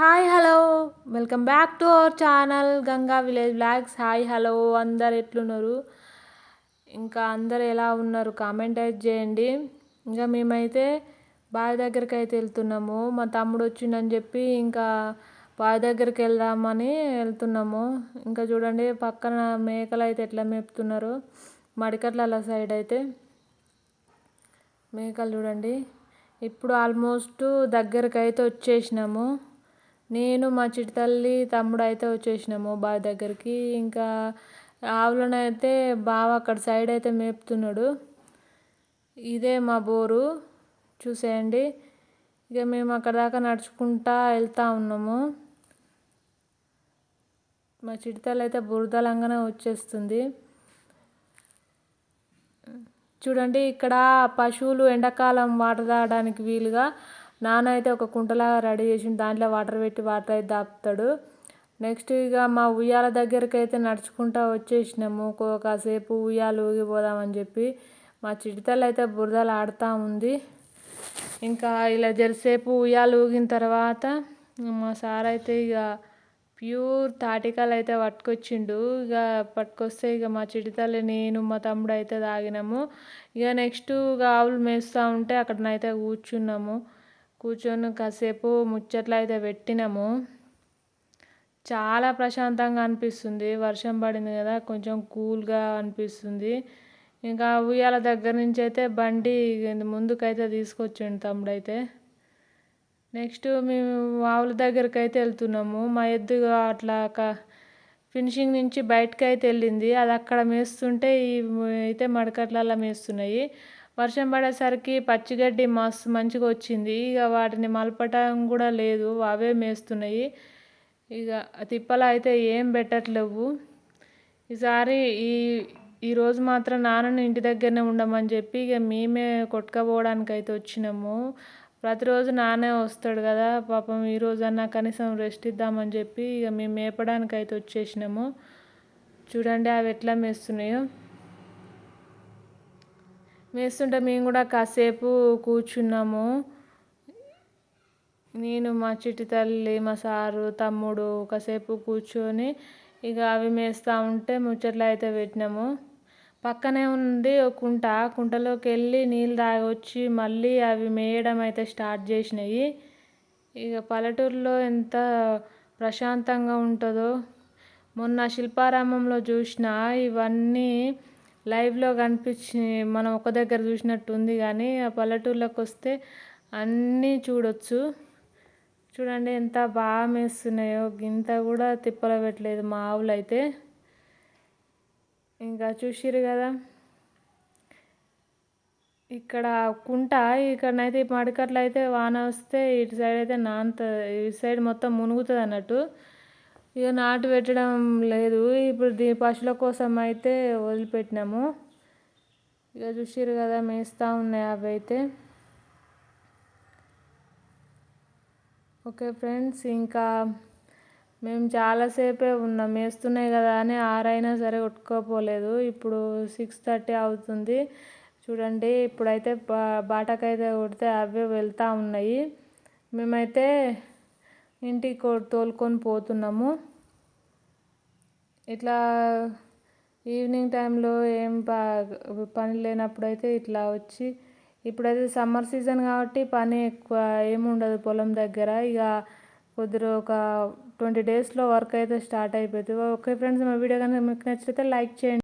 Hi hello welcome back to our channel Ganga village blogs hi hello అందరు ఎట్లున్నారు? ఇంకా అందరు ఎలా ఉన్నారు? కామెంట్ అయితే చేయండి. ఇంకా మేమైతే బావి దగ్గరికి అయితే వెళ్తున్నాము. మా తమ్ముడు వచ్చిందని చెప్పి ఇంకా బావి దగ్గరికి వెళ్దామని వెళ్తున్నాము. ఇంకా చూడండి పక్కన మేకలు అయితే ఎట్లా మేపుతున్నారు? మడికట్ల సైడ్ అయితే. మేకలు చూడండి. ఇప్పుడు ఆల్మోస్ట్ దగ్గరికి అయితే వచ్చేసినాము. నేను మా చిటి తల్లి తమ్ముడు అయితే వచ్చేసినాము బావి దగ్గరికి. ఇంకా ఆవులను అయితే బావ అక్కడ సైడ్ అయితే మేపుతున్నాడు. ఇదే మా బోరు. చూసేయండి. ఇక మేము అక్కడ దాకా నడుచుకుంటా వెళ్తా ఉన్నాము. మా చిటితల్లి అయితే బురదలంగానే వచ్చేస్తుంది. చూడండి ఇక్కడ పశువులు ఎండాకాలం వాటర్ తాగడానికి వీలుగా నాన్న అయితే ఒక కుంటలాగా రెడీ చేసి దాంట్లో వాటర్ పెట్టి వాటర్ అయితే దాపుతాడు నెక్స్ట్ ఇక మా ఉయ్యాల దగ్గరికి అయితే నడుచుకుంటా వచ్చేసినాము. కాసేపు ఉయ్యాలు ఊగిపోదామని చెప్పి మా చిటితల్లి అయితే బురదలు ఆడుతూ ఉంది. ఇంకా ఇలా జరసేపు ఉయ్యాలు ఊగిన తర్వాత మా సార్ అయితే ఇక ప్యూర్ తాటికాలు అయితే పట్టుకొచ్చిండు. ఇక పట్టుకొస్తే ఇక మా చిటితల్లి నేను మా తమ్ముడు అయితే తాగినాము. ఇక నెక్స్ట్ ఇక ఆవులు మేస్తూ ఉంటే అక్కడనైతే కూర్చున్నాము. కూర్చొని కాసేపు ముచ్చట్లు అయితే పెట్టినాము. చాలా ప్రశాంతంగా అనిపిస్తుంది. వర్షం పడింది కదా కొంచెం కూల్గా అనిపిస్తుంది. ఇంకా ఉయ్యాల దగ్గర నుంచి అయితే బండి ముందుకైతే తీసుకొచ్చిండు తమ్ముడు అయితే నెక్స్ట్ మేము ఆవుల దగ్గరికి అయితే వెళ్తున్నాము. మా ఎద్దు అట్లా ఫినిషింగ్ నుంచి బయటకు అయితే వెళ్ళింది. అది అక్కడ మేస్తుంటే ఈ అయితే మడకట్లలో మేస్తున్నాయి. వర్షం పడేసరికి పచ్చిగడ్డి మస్తు మంచిగా వచ్చింది. ఇక వాటిని మలపటం కూడా లేదు. అవే మేస్తున్నాయి. ఇక తిప్పలు అయితే ఏం పెట్టట్లేవు. ఈసారి ఈ ఈరోజు మాత్రం నాన్నని ఇంటి దగ్గరనే ఉండమని చెప్పి ఇక మేమే కొట్టుకపోవడానికి అయితే వచ్చినాము. ప్రతిరోజు నానే వస్తాడు కదా. పాపం ఈరోజన్నా కనీసం రెస్ట్ ఇద్దామని చెప్పి ఇక మేము మేపడానికి అయితే వచ్చేసినాము. చూడండి అవి ఎట్లా మేస్తున్నాయో. మేస్తుంటే మేము కూడా కాసేపు కూర్చున్నాము. నేను మా చిట్టి తల్లి మా సారు తమ్ముడు కాసేపు కూర్చొని ఇక అవి మేస్తూ ఉంటే ముచ్చట్లు అయితే పెట్టినాము. పక్కనే ఉంది ఒక కుంట. కుంటలోకి వెళ్ళి నీళ్ళు తాగొచ్చి మళ్ళీ అవి మేయడం అయితే స్టార్ట్ చేసినాయి. ఇక పల్లెటూరులో ఎంత ప్రశాంతంగా ఉంటుందో. మొన్న శిల్పారామంలో చూసిన ఇవన్నీ లైవ్లో కనిపించి మనం ఒక దగ్గర చూసినట్టు ఉంది కానీ ఆ పల్లెటూర్లోకి వస్తే అన్నీ చూడొచ్చు. చూడండి ఎంత బాగా మేస్తున్నాయో. గింత కూడా తిప్పల పెట్టలేదు మా ఆవులు అయితే ఇంకా చూసిరు కదా. ఇక్కడ కుంట ఇక్కడనైతే మడికట్లు అయితే వాన వస్తే ఇటు సైడ్ అయితే నాంత ఇటు సైడ్ మొత్తం మునుగుతుంది అన్నట్టు ఇక నాటు పెట్టడం లేదు. ఇప్పుడు దీని పశువుల కోసం అయితే వదిలిపెట్టినాము. ఇక చూసిరు కదా మేస్తూ ఉన్నాయి అవి అయితే. ఓకే ఫ్రెండ్స్ ఇంకా మేము చాలాసేపే ఉన్నాం. మేస్తున్నాయి కదా అని ఆరైనా సరే కొట్టుకోపోలేదు. ఇప్పుడు సిక్స్ థర్టీ అవుతుంది. చూడండి ఇప్పుడైతే బా బాటకైతే కొడితే అవే వెళ్తూ ఉన్నాయి. మేమైతే ఇంటికి తోలుకొని పోతున్నాము. ఇట్లా ఈవినింగ్ టైంలో ఏం పని లేనప్పుడు అయితే ఇట్లా వచ్చి ఇప్పుడైతే సమ్మర్ సీజన్ కాబట్టి పని ఎక్కువ ఏముండదు పొలం దగ్గర. ఇక కొద్దిగా ఒక ట్వంటీ డేస్లో వర్క్ అయితే స్టార్ట్ అయిపోతుంది. ఓకే ఫ్రెండ్స్ మా వీడియో కనుక మీకు నచ్చితే లైక్ చేయండి.